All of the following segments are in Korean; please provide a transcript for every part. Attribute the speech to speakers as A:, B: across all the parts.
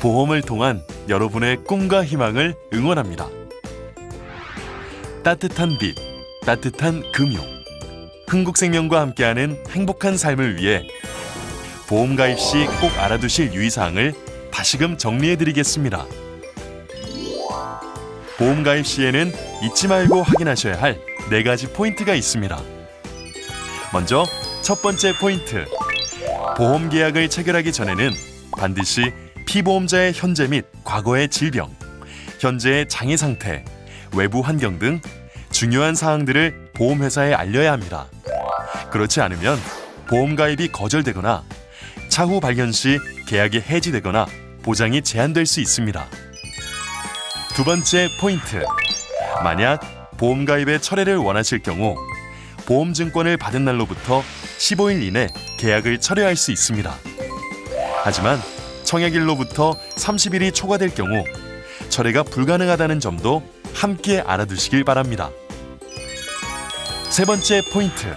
A: 보험을 통한 여러분의 꿈과 희망을 응원합니다. 따뜻한 빛, 따뜻한 금융. 흥국생명과 함께하는 행복한 삶을 위해 보험 가입 시 꼭 알아두실 유의사항을 다시금 정리해드리겠습니다. 보험 가입 시에는 잊지 말고 확인하셔야 할 네 가지 포인트가 있습니다. 먼저 첫 번째 포인트. 보험 계약을 체결하기 전에는 반드시 피보험자의 현재 및 과거의 질병, 현재의 장애 상태, 외부 환경 등 중요한 사항들을 보험회사에 알려야 합니다. 그렇지 않으면 보험 가입이 거절되거나 차후 발견 시 계약이 해지되거나 보장이 제한될 수 있습니다. 두 번째 포인트. 만약 보험 가입의 철회를 원하실 경우 보험증권을 받은 날로부터 15일 이내 계약을 철회할 수 있습니다. 하지만 청약일로부터 30일이 초과될 경우 철회가 불가능하다는 점도 함께 알아두시길 바랍니다. 세 번째 포인트.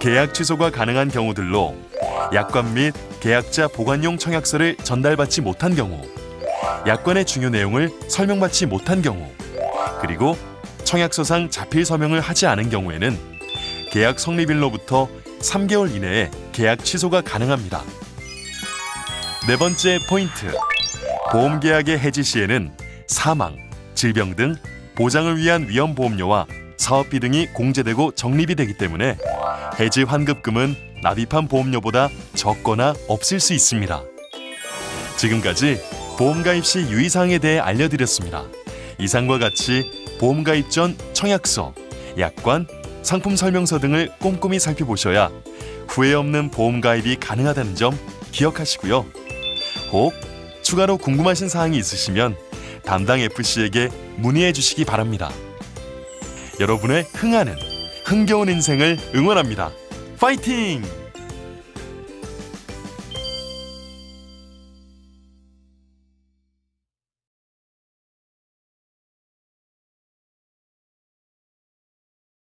A: 계약 취소가 가능한 경우들로 약관 및 계약자 보관용 청약서를 전달받지 못한 경우, 약관의 중요 내용을 설명받지 못한 경우, 그리고 청약서상 자필 서명을 하지 않은 경우에는 계약 성립일로부터 3개월 이내에 계약 취소가 가능합니다. 네 번째 포인트. 보험 계약의 해지 시에는 사망, 질병 등 보장을 위한 위험 보험료와 사업비 등이 공제되고 적립이 되기 때문에 해지 환급금은 납입한 보험료보다 적거나 없을 수 있습니다. 지금까지 보험 가입 시 유의사항에 대해 알려드렸습니다. 이상과 같이 보험 가입 전 청약서, 약관, 상품 설명서 등을 꼼꼼히 살펴보셔야 후회 없는 보험 가입이 가능하다는 점 기억하시고요. 혹 추가로 궁금하신 사항이 있으시면 담당 FC에게 문의해 주시기 바랍니다. 여러분의 흥하는 흥겨운 인생을 응원합니다. 파이팅!